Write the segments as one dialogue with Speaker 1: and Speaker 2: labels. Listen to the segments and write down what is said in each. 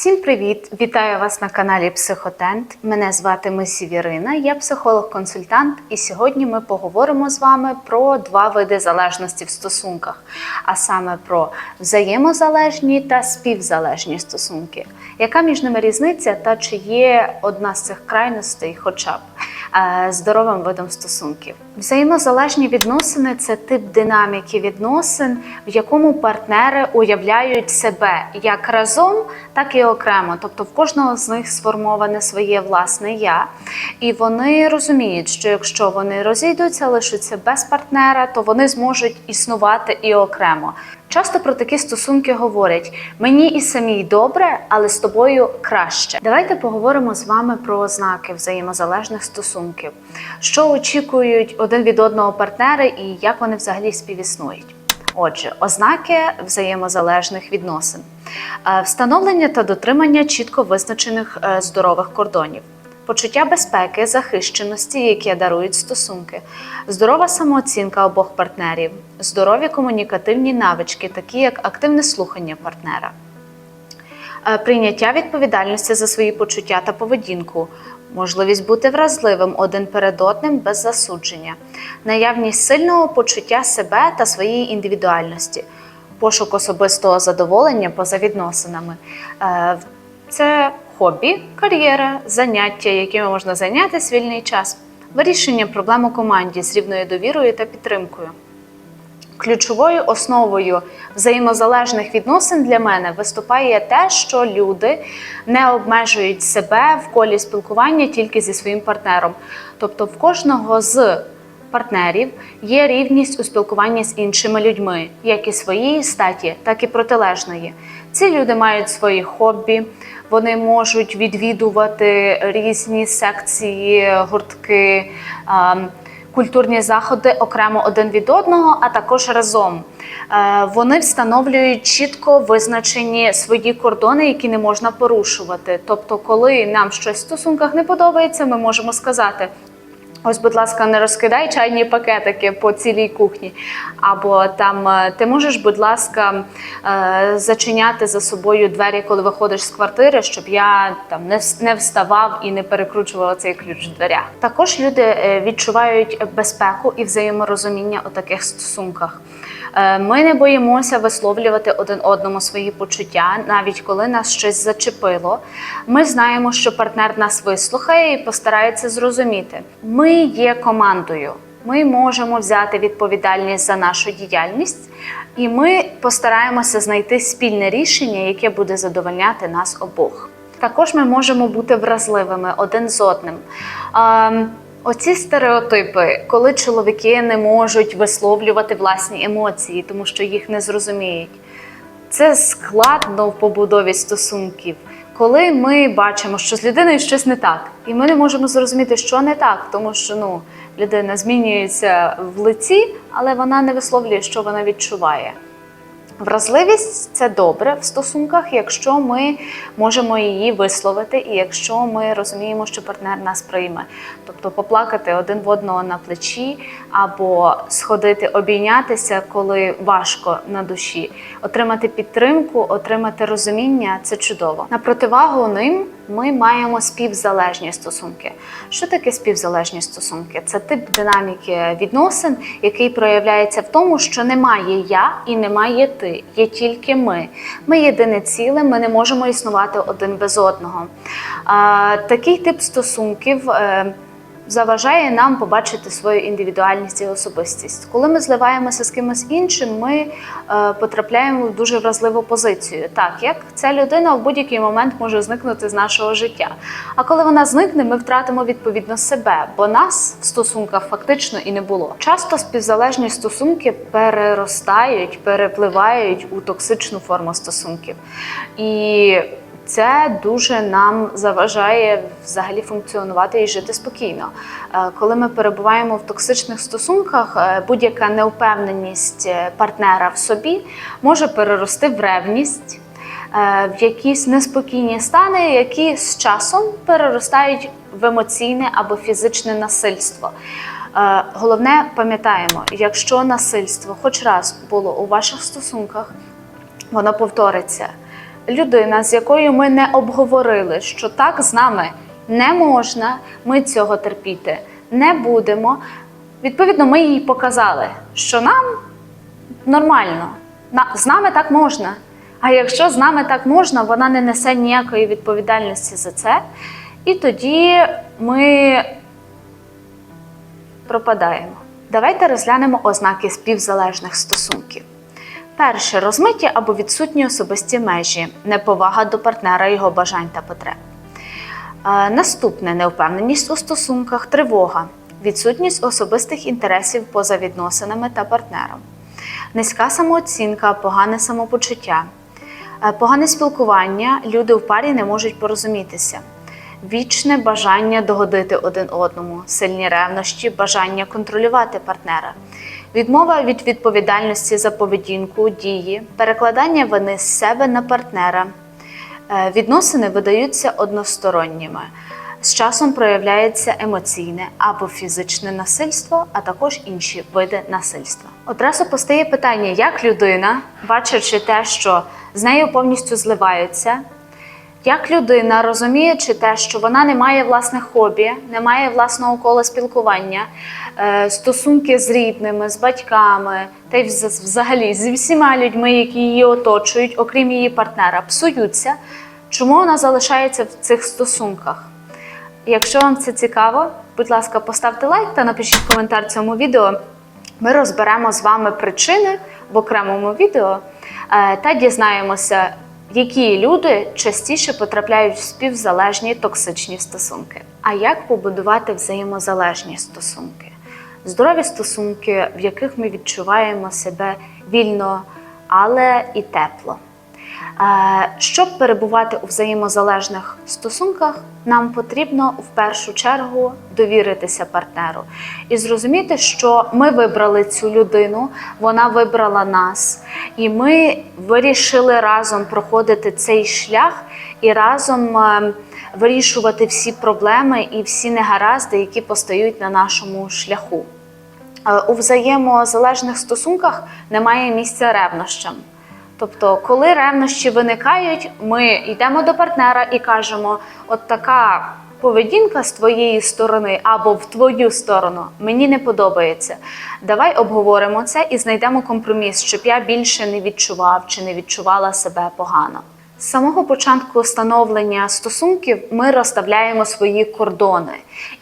Speaker 1: Всім привіт! Вітаю вас на каналі Психотент. Мене звати Мисівірина, я психолог-консультант, і сьогодні ми поговоримо з вами про два види залежності в стосунках, а саме про взаємозалежні та співзалежні стосунки. Яка між ними різниця та чи є одна з цих крайностей, хоча б здоровим видом стосунків? Взаємозалежні відносини це тип динаміки відносин, в якому партнери уявляють себе як разом, так і окремо. Тобто в кожного з них сформоване своє власне я, і вони розуміють, що якщо вони розійдуться, лишаться без партнера, то вони зможуть існувати і окремо. Часто про такі стосунки говорять: мені і самій добре, але з тобою краще. Давайте поговоримо з вами про ознаки взаємозалежних стосунків, що очікують один від одного партнери і як вони взагалі співіснують. Отже, ознаки взаємозалежних відносин, Е, встановлення та дотримання чітко визначених е, здорових кордонів. Почуття безпеки, захищеності, яке дарують стосунки, здорова самооцінка обох партнерів, здорові комунікативні навички, такі як активне слухання партнера, Е, прийняття відповідальності за свої почуття та поведінку, можливість бути вразливим один перед одним без засудження, наявність сильного почуття себе та своєї індивідуальності, пошук особистого задоволення поза відносинами. Е, Це хобі, кар'єра, заняття, якими можна зайнятися вільний час, вирішення проблем у команді з рівною довірою та підтримкою. Ключовою основою взаємозалежних відносин для мене виступає те, що люди не обмежують себе в колі спілкування тільки зі своїм партнером. Тобто, в кожного з партнерів є рівність у спілкуванні з іншими людьми, як і своєї статі, так і протилежної. Ці люди мають свої хобі, вони можуть відвідувати різні секції, гуртки. культурні заходи окремо один від одного, а також разом. Е, Вони встановлюють чітко визначені свої кордони, які не можна порушувати. Тобто, коли нам щось в стосунках не подобається, ми можемо сказати. Ось, будь ласка, не розкидай чайні пакетики по цілій кухні. Або там е, ти можеш, будь ласка, е, зачиняти за собою двері, коли виходиш з квартири, щоб я там не вставав і не перекручував цей ключ в дверях. Також люди е, відчувають безпеку і взаєморозуміння у таких стосунках. Е, Ми не боїмося висловлювати один одному свої почуття, навіть коли нас щось зачепило. Ми знаємо, що партнер нас вислухає і постарається зрозуміти. Ми є командою. Ми можемо взяти відповідальність за нашу діяльність, і ми постараємося знайти спільне рішення, яке буде задовольняти нас обох. Також ми можемо бути вразливими один з одним. Оці стереотипи, коли чоловіки не можуть висловлювати власні емоції, тому що їх не зрозуміють, це складно в побудові стосунків. Коли ми бачимо, що з людиною щось не так, і ми не можемо зрозуміти, що не так, тому що ну, людина змінюється в лиці, але вона не висловлює, що вона відчуває. Вразливість це добре в стосунках, якщо ми можемо її висловити, і якщо ми розуміємо, що партнер нас прийме. Тобто поплакати один в одного на плечі, або сходити обійнятися, коли важко на душі, отримати підтримку, отримати розуміння це чудово. На противагу ним ми маємо співзалежні стосунки. Що таке співзалежні стосунки? Це тип динаміки відносин, який проявляється в тому, що немає я і немає ти, є тільки ми. Ми єдине ціле, ми не можемо існувати один без одного. Такий тип стосунків. Заважає нам побачити свою індивідуальність і особистість. Коли ми зливаємося з кимось іншим, ми е, потрапляємо в дуже вразливу позицію. Так, як ця людина в будь-який момент може зникнути з нашого життя. А коли вона зникне, ми втратимо відповідно себе, бо нас в стосунках фактично і не було. Часто співзалежні стосунки переростають, перепливають у токсичну форму стосунків. І це дуже нам заважає взагалі функціонувати і жити спокійно. Е, Коли ми перебуваємо в токсичних стосунках, е, будь-яка неупевненість е, партнера в собі може перерости в ревність, в якісь неспокійні стани, які з часом переростають в емоційне або фізичне насильство. Головне, пам'ятаємо, якщо насильство хоч раз було у ваших стосунках, воно повториться. Людина, з якою ми не обговорили, що так з нами не можна, ми цього терпіти не будемо. Відповідно, ми їй показали, що нам нормально, з нами так можна. А якщо з нами так можна, вона не несе ніякої відповідальності за це. І тоді ми пропадаємо. Давайте розглянемо ознаки співзалежних стосунків. Перше розмиті або відсутні особисті межі, неповага до партнера, його бажань та потреб. Е, Наступне невпевненість у стосунках, тривога, відсутність особистих інтересів поза відносинами та партнером, низька самооцінка, погане самопочуття, Е, погане спілкування, люди в парі не можуть порозумітися, вічне бажання догодити один одному, сильні ревнощі, бажання контролювати партнера, відмова від відповідальності за поведінку, дії, перекладання вини з себе на партнера. Е, Відносини видаються односторонніми. З часом проявляється емоційне або фізичне насильство, а також інші види насильства. Одразу постає питання, як людина, бачачи те, що з нею повністю зливаються, як людина, розуміючи те, що вона не має власних хобі, не має власного кола спілкування, е, стосунки з рідними, з батьками, та й вз- взагалі зі всіма людьми, які її оточують, окрім її партнера, псуються, чому вона залишається в цих стосунках? Якщо вам це цікаво, будь ласка, поставте лайк та напишіть коментар цьому відео. Ми розберемо з вами причини в окремому відео е, та дізнаємося, які люди частіше потрапляють в співзалежні токсичні стосунки. А як побудувати взаємозалежні стосунки? Здорові стосунки, в яких ми відчуваємо себе вільно, але і тепло. Щоб перебувати у взаємозалежних стосунках, нам потрібно в першу чергу довіритися партнеру і зрозуміти, що ми вибрали цю людину, вона вибрала нас, і ми вирішили разом проходити цей шлях і разом е, вирішувати всі проблеми і всі негаразди, які постають на нашому шляху. Е, У взаємозалежних стосунках немає місця ревнощам. Тобто, коли ревнощі виникають, ми йдемо до партнера і кажемо: от така поведінка з твоєї сторони або в твою сторону мені не подобається. Давай обговоримо це і знайдемо компроміс, щоб я більше не відчував чи не відчувала себе погано. З самого початку становлення стосунків ми розставляємо свої кордони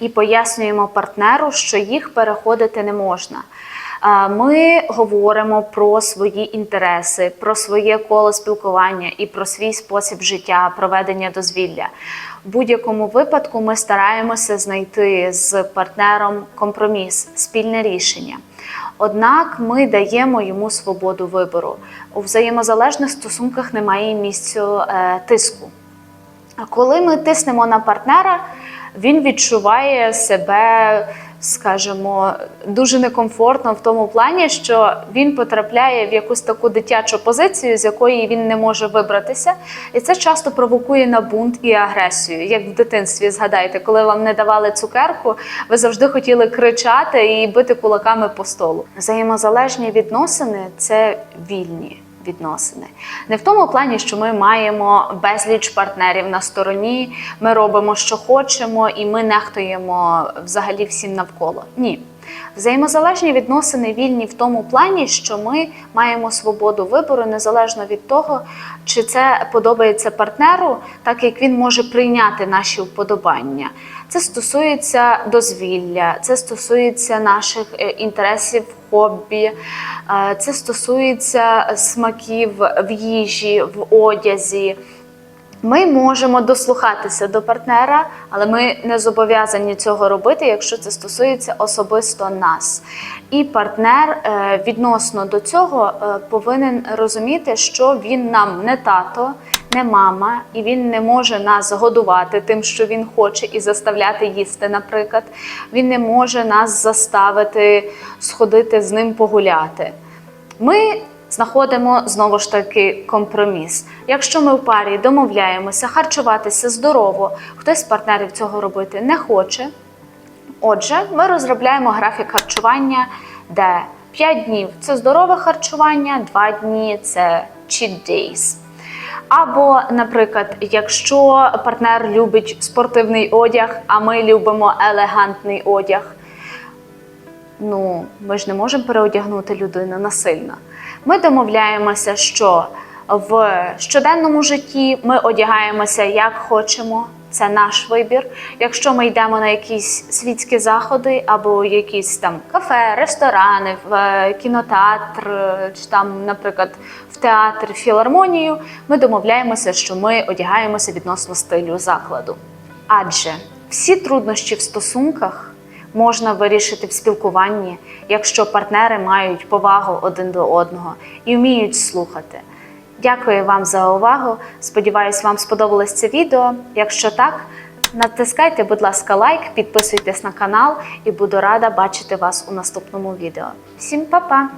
Speaker 1: і пояснюємо партнеру, що їх переходити не можна. Ми говоримо про свої інтереси, про своє коло спілкування і про свій спосіб життя, проведення дозвілля. В будь-якому випадку ми стараємося знайти з партнером компроміс, спільне рішення. Однак ми даємо йому свободу вибору. У взаємозалежних стосунках немає місцю е, тиску. Коли ми тиснемо на партнера, він відчуває себе, скажімо, дуже некомфортно в тому плані, що він потрапляє в якусь таку дитячу позицію, з якої він не може вибратися, і це часто провокує на бунт і агресію. Як в дитинстві згадайте, коли вам не давали цукерку, ви завжди хотіли кричати і бити кулаками по столу. Взаємозалежні відносини це вільні відносини. Не в тому плані, що ми маємо безліч партнерів на стороні, ми робимо, що хочемо, і ми нехтуємо взагалі всім навколо. Ні. Взаємозалежні відносини вільні в тому плані, що ми маємо свободу вибору незалежно від того, чи це подобається партнеру, так як він може прийняти наші вподобання. Це стосується дозвілля, це стосується наших е, інтересів, хобі, е, це стосується смаків в їжі, в одязі. Ми можемо дослухатися до партнера, але ми не зобов'язані цього робити, якщо це стосується особисто нас. І партнер е, відносно до цього повинен розуміти, що він нам не тато, не мама, і він не може нас годувати тим, що він хоче, і заставляти їсти, наприклад. Він не може нас заставити сходити з ним погуляти. Ми знаходимо знову ж таки компроміс. Якщо ми в парі домовляємося харчуватися здорово, хтось з партнерів цього робити не хоче. Отже, ми розробляємо графік харчування, де 5 днів це здорове харчування, 2 дні це cheat days. Або, наприклад, якщо партнер любить спортивний одяг, а ми любимо елегантний одяг, ну ми ж не можемо переодягнути людину насильно. Ми домовляємося, що в щоденному житті ми одягаємося як хочемо. Це наш вибір. Якщо ми йдемо на якісь світські заходи або якісь там кафе, ресторани, в е, кінотеатр, е, чи там, наприклад, в театр, філармонію, ми домовляємося, що ми одягаємося відносно стилю закладу. Адже всі труднощі в стосунках можна вирішити в спілкуванні, якщо партнери мають повагу один до одного і вміють слухати. Дякую вам за увагу. Сподіваюсь, вам сподобалось це відео. Якщо так, натискайте, будь ласка, лайк, підписуйтесь на канал і буду рада бачити вас у наступному відео. Всім па-па!